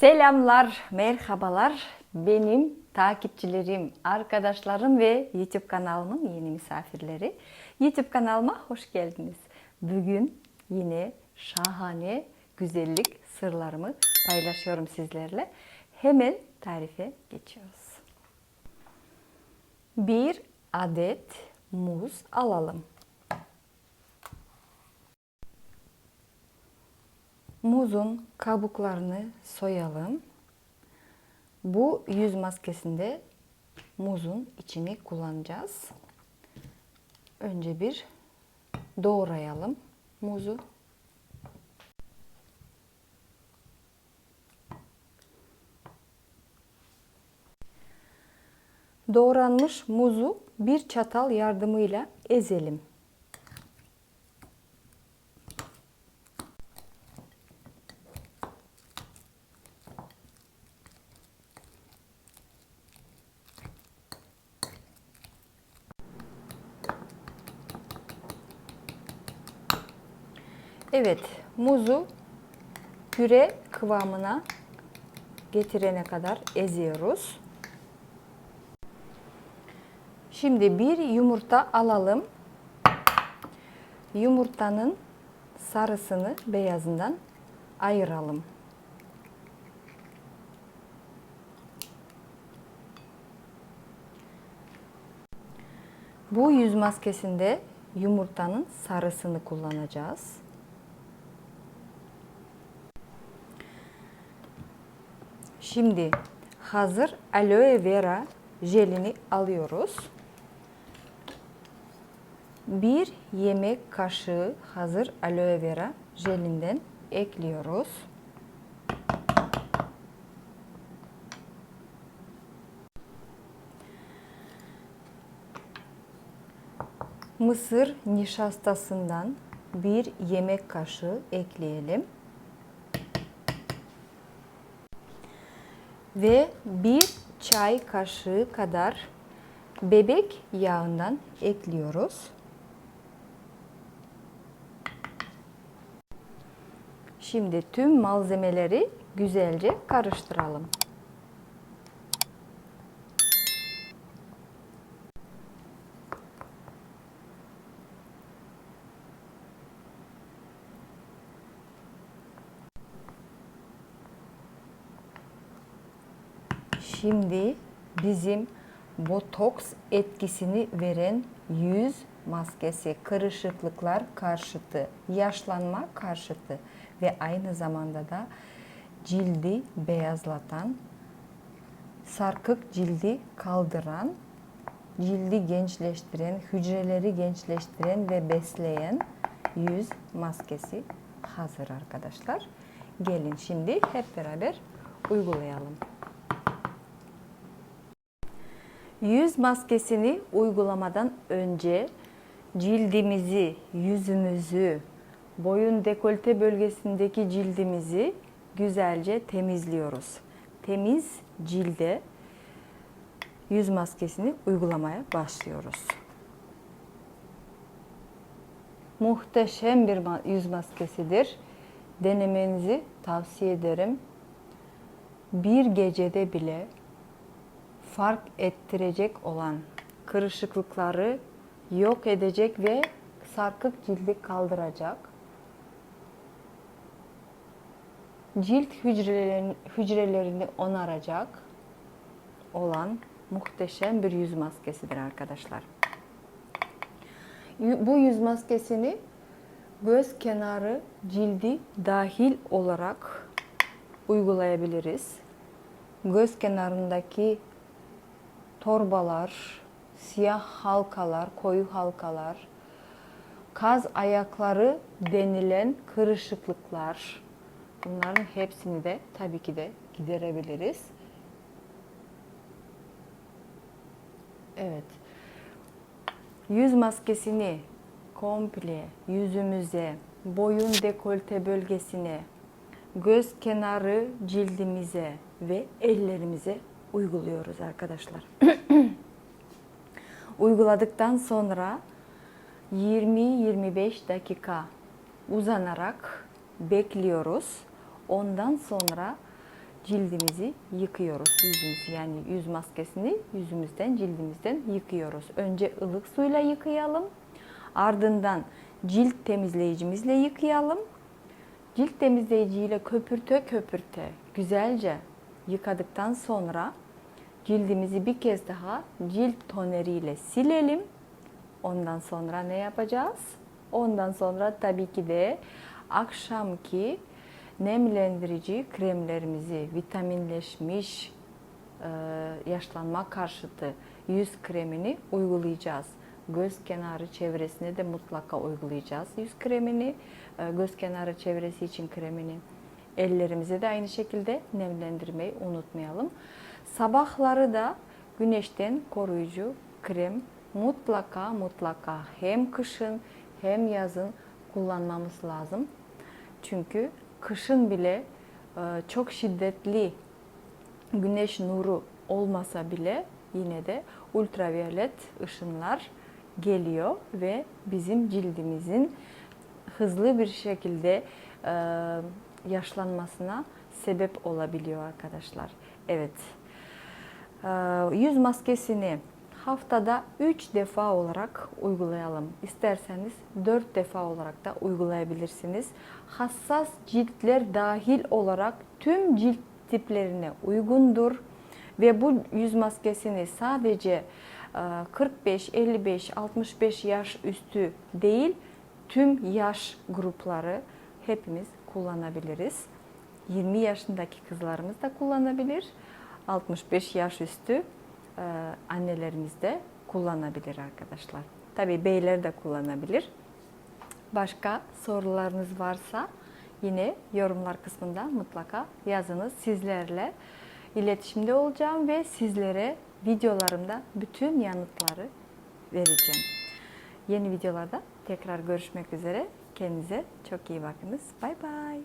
Selamlar, merhabalar. Benim takipçilerim, arkadaşlarım ve YouTube kanalımın yeni misafirleri. YouTube kanalıma hoş geldiniz. Bugün yine şahane güzellik sırlarımı paylaşıyorum sizlerle. Hemen tarife geçiyoruz. Bir adet muz alalım. Muzun kabuklarını soyalım. Bu yüz maskesinde muzun içini kullanacağız. Önce bir doğrayalım muzu. Doğranmış muzu bir çatal yardımıyla ezelim. Evet, muzu püre kıvamına getirene kadar eziyoruz. Şimdi bir yumurta alalım. Yumurtanın sarısını beyazından ayıralım. Bu yüz maskesinde yumurtanın sarısını kullanacağız. Şimdi hazır aloe vera jelini alıyoruz. Bir yemek kaşığı hazır aloe vera jelinden ekliyoruz. Mısır nişastasından bir yemek kaşığı ekleyelim. Ve bir çay kaşığı kadar bebek yağından ekliyoruz. Şimdi tüm malzemeleri güzelce karıştıralım. Şimdi bizim botoks etkisini veren yüz maskesi kırışıklıklar karşıtı, yaşlanma karşıtı ve aynı zamanda da cildi beyazlatan, sarkık cildi kaldıran, cildi gençleştiren, hücreleri gençleştiren ve besleyen yüz maskesi hazır arkadaşlar. Gelin şimdi hep beraber uygulayalım. Yüz maskesini uygulamadan önce cildimizi, yüzümüzü, boyun dekolte bölgesindeki cildimizi güzelce temizliyoruz. Temiz cilde yüz maskesini uygulamaya başlıyoruz. Muhteşem bir yüz maskesidir. Denemenizi tavsiye ederim. Bir gecede bile fark ettirecek olan kırışıklıkları yok edecek ve sarkık cildi kaldıracak. Cilt hücrelerini, hücrelerini onaracak olan muhteşem bir yüz maskesidir arkadaşlar. Bu yüz maskesini göz kenarı cildi dahil olarak uygulayabiliriz. Göz kenarındaki torbalar, siyah halkalar, koyu halkalar, kaz ayakları denilen kırışıklıklar. Bunların hepsini de tabii ki de giderebiliriz. Evet. Yüz maskesini komple yüzümüze, boyun dekolte bölgesine, göz kenarı cildimize ve ellerimize uyguluyoruz arkadaşlar. Uyguladıktan sonra 20-25 dakika uzanarak bekliyoruz. Ondan sonra cildimizi yıkıyoruz. Yüzümüzü yani yüz maskesini yüzümüzden, cildimizden yıkıyoruz. Önce ılık suyla yıkayalım. Ardından cilt temizleyicimizle yıkayalım. Cilt temizleyiciyle köpürte köpürte güzelce yıkadıktan sonra cildimizi bir kez daha cilt toneriyle silelim. Ondan sonra ne yapacağız? Ondan sonra tabii ki de akşamki nemlendirici kremlerimizi, vitaminleşmiş e, yaşlanma karşıtı yüz kremini uygulayacağız. Göz kenarı çevresine de mutlaka uygulayacağız yüz kremini. E, göz kenarı çevresi için kremini. Ellerimizi de aynı şekilde nemlendirmeyi unutmayalım. Sabahları da güneşten koruyucu krem mutlaka mutlaka hem kışın hem yazın kullanmamız lazım. Çünkü kışın bile e, çok şiddetli güneş nuru olmasa bile yine de ultraviolet ışınlar geliyor ve bizim cildimizin hızlı bir şekilde e, yaşlanmasına sebep olabiliyor arkadaşlar. Evet. E, yüz maskesini haftada 3 defa olarak uygulayalım. İsterseniz 4 defa olarak da uygulayabilirsiniz. Hassas ciltler dahil olarak tüm cilt tiplerine uygundur ve bu yüz maskesini sadece e, 45, 55, 65 yaş üstü değil tüm yaş grupları hepimiz kullanabiliriz. 20 yaşındaki kızlarımız da kullanabilir. 65 yaş üstü e, annelerimiz de kullanabilir arkadaşlar. Tabii beyler de kullanabilir. Başka sorularınız varsa yine yorumlar kısmında mutlaka yazınız. Sizlerle iletişimde olacağım ve sizlere videolarımda bütün yanıtları vereceğim. Yeni videolarda tekrar görüşmek üzere. Kendinize çok iyi bakınız. Bay bay.